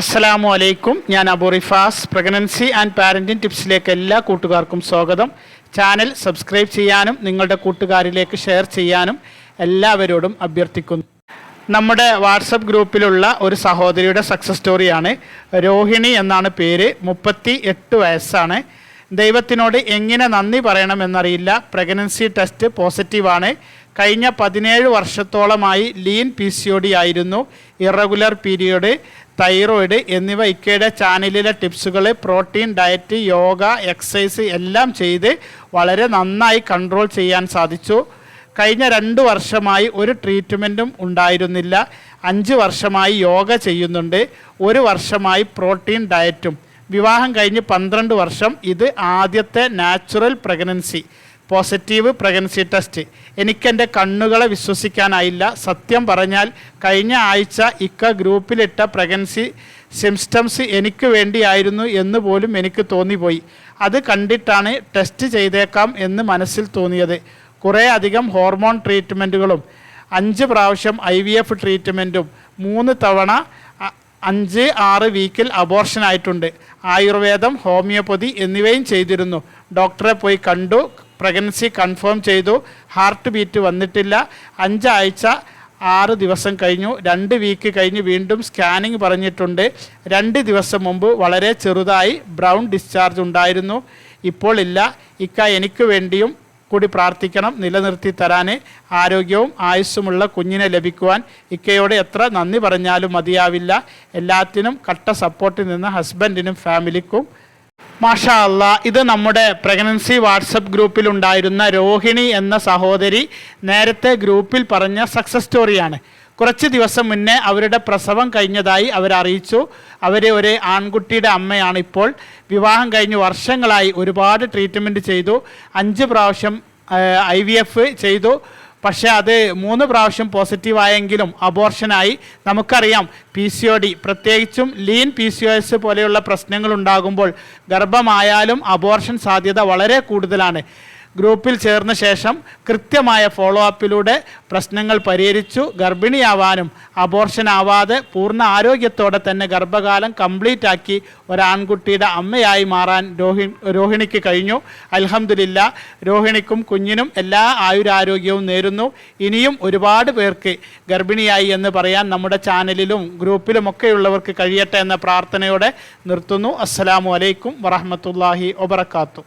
അസ്സലാമു അലൈക്കും. ഞാൻ Abu Rifas. Pregnancy and parenting ടിപ്സിലേക്ക് എല്ലാ കൂട്ടുകാർക്കും സ്വാഗതം. ചാനൽ സബ്സ്ക്രൈബ് ചെയ്യാനും നിങ്ങളുടെ കൂട്ടുകാരിലേക്ക് ഷെയർ ചെയ്യാനും എല്ലാവരോടും അഭ്യർത്ഥിക്കുന്നു. നമ്മുടെ വാട്സപ്പ് ഗ്രൂപ്പിലുള്ള ഒരു സഹോദരിയുടെ സക്സസ് സ്റ്റോറിയാണ് രോഹിണി എന്നാണ് പേര്. മുപ്പത്തി എട്ട് വയസ്സാണ്. ദൈവത്തിനോട് എങ്ങനെ നന്ദി പറയണമെന്നറിയില്ല പ്രഗ്നൻസി ടെസ്റ്റ് പോസിറ്റീവാണ്. കഴിഞ്ഞ പതിനേഴ് വർഷത്തോളമായി lean P C O D ആയിരുന്നു. ഇറഗുലർ പീരിയഡ് തൈറോയിഡ് എന്നിവ ഇക്കയുടെ ചാനലിലെ ടിപ്സുകൾ പ്രോട്ടീൻ ഡയറ്റ് യോഗ എക്സസൈസ് എല്ലാം ചെയ്ത് വളരെ നന്നായി കൺട്രോൾ ചെയ്യാൻ സാധിച്ചു. കഴിഞ്ഞ രണ്ട് വർഷമായി ഒരു ട്രീറ്റ്മെന്റും ഉണ്ടായിരുന്നില്ല. അഞ്ച് വർഷമായി യോഗ ചെയ്യുന്നുണ്ട്. ഒരു വർഷമായി പ്രോട്ടീൻ ഡയറ്റും. വിവാഹം കഴിഞ്ഞ് പന്ത്രണ്ട് വർഷം. ഇത് ആദ്യത്തെ natural pregnancy. Positive pregnancy test എനിക്കെന്റെ കണ്ണുകളെ വിശ്വസിക്കാനായില്ല. സത്യം പറഞ്ഞാൽ കഴിഞ്ഞ ആഴ്ച ഇക്ക ഗ്രൂപ്പിലിട്ട പ്രഗ്നൻസി സിംസ്റ്റംസ് എനിക്ക് വേണ്ടിയായിരുന്നു എന്ന് പോലും എനിക്ക് തോന്നിപ്പോയി. അത് കണ്ടിട്ടാണ് ടെസ്റ്റ് ചെയ്തേക്കാം എന്ന് മനസ്സിൽ തോന്നിയത്. കുറേ അധികം ഹോർമോൺ ട്രീറ്റ്മെന്റുകളും അഞ്ച് പ്രാവശ്യം ഐ വി എഫ് ട്രീറ്റ്മെന്റും മൂന്ന് തവണ അഞ്ച് ആറ് വീക്കിൽ അബോർഷൻ ആയിട്ടുണ്ട്. ആയുർവേദം ഹോമിയോപ്പതി എന്നിവയും ചെയ്തിരുന്നു. ഡോക്ടറെ പോയി കണ്ടു. പ്രഗ്നൻസി കൺഫേം ചെയ്തു. ഹാർട്ട് ബീറ്റ് വന്നിട്ടില്ല. അഞ്ചാഴ്ച ആറ് ദിവസം കഴിഞ്ഞു. രണ്ട് വീക്ക് കഴിഞ്ഞ് വീണ്ടും സ്കാനിങ് പറഞ്ഞിട്ടുണ്ട്. രണ്ട് ദിവസം മുമ്പ് വളരെ ചെറുതായി ബ്രൗൺ ഡിസ്ചാർജ് ഉണ്ടായിരുന്നു. ഇപ്പോൾ ഇല്ല. ഇക്ക എനിക്ക് വേണ്ടിയും കൂടി പ്രാർത്ഥിക്കണം. നിലനിർത്തി തരാൻ ആരോഗ്യവും ആയുസ്സുമുള്ള കുഞ്ഞിനെ ലഭിക്കുവാൻ. ഇക്കയോട് എത്ര നന്ദി പറഞ്ഞാലും മതിയാവില്ല. എല്ലാത്തിനും കട്ട സപ്പോർട്ടിൽ നിന്ന് ഹസ്ബൻഡിനും ഫാമിലിക്കും മാഷാ ഇത് നമ്മുടെ പ്രഗ്നൻസി വാട്സപ്പ് ഗ്രൂപ്പിൽ ഉണ്ടായിരുന്ന രോഹിണി എന്ന സഹോദരി നേരത്തെ ഗ്രൂപ്പിൽ പറഞ്ഞ സക്സസ് സ്റ്റോറിയാണ് കുറച്ച് ദിവസം മുന്നേ അവരുടെ പ്രസവം കഴിഞ്ഞതായി അവരറിയിച്ചു. അവരെ ഒരു ആൺകുട്ടിയുടെ അമ്മയാണ് ഇപ്പോൾ. വിവാഹം കഴിഞ്ഞ് വർഷങ്ങളായി ഒരുപാട് ട്രീറ്റ്മെന്റ് ചെയ്തു. അഞ്ച് പ്രാവശ്യം ഐ ചെയ്തു. പക്ഷേ അത് മൂന്ന് പ്രാവശ്യം പോസിറ്റീവ് ആയെങ്കിലും അബോർഷനായി നമുക്കറിയാം പി സി ഒ ഡി പ്രത്യേകിച്ചും lean P C O S പോലെയുള്ള പ്രശ്നങ്ങൾ ഉണ്ടാകുമ്പോൾ ഗർഭമായാലും അബോർഷൻ സാധ്യത വളരെ കൂടുതലാണ്. ഗ്രൂപ്പിൽ ചേർന്ന ശേഷം കൃത്യമായ ഫോളോ അപ്പിലൂടെ പ്രശ്നങ്ങൾ പരിഹരിച്ചു. ഗർഭിണിയാവാനും അബോർഷൻ ആവാതെ പൂർണ ആരോഗ്യത്തോടെ തന്നെ ഗർഭകാലം കംപ്ലീറ്റ് ആക്കി ഒരാൺകുട്ടിയുടെ അമ്മയായി മാറാൻ രോഹി രോഹിണിക്ക് കഴിഞ്ഞു. അലഹമില്ല രോഹിണിക്കും കുഞ്ഞിനും എല്ലാ ആയുരാരോഗ്യവും നേരുന്നു. ഇനിയും ഒരുപാട് പേർക്ക് ഗർഭിണിയായി എന്ന് പറയാൻ നമ്മുടെ ചാനലിലും ഗ്രൂപ്പിലുമൊക്കെയുള്ളവർക്ക് കഴിയട്ടെ എന്ന പ്രാർത്ഥനയോടെ നിർത്തുന്നു. അസ്സലാമു അലൈക്കും വറഹമത്തല്ലാഹി വബർക്കാത്തു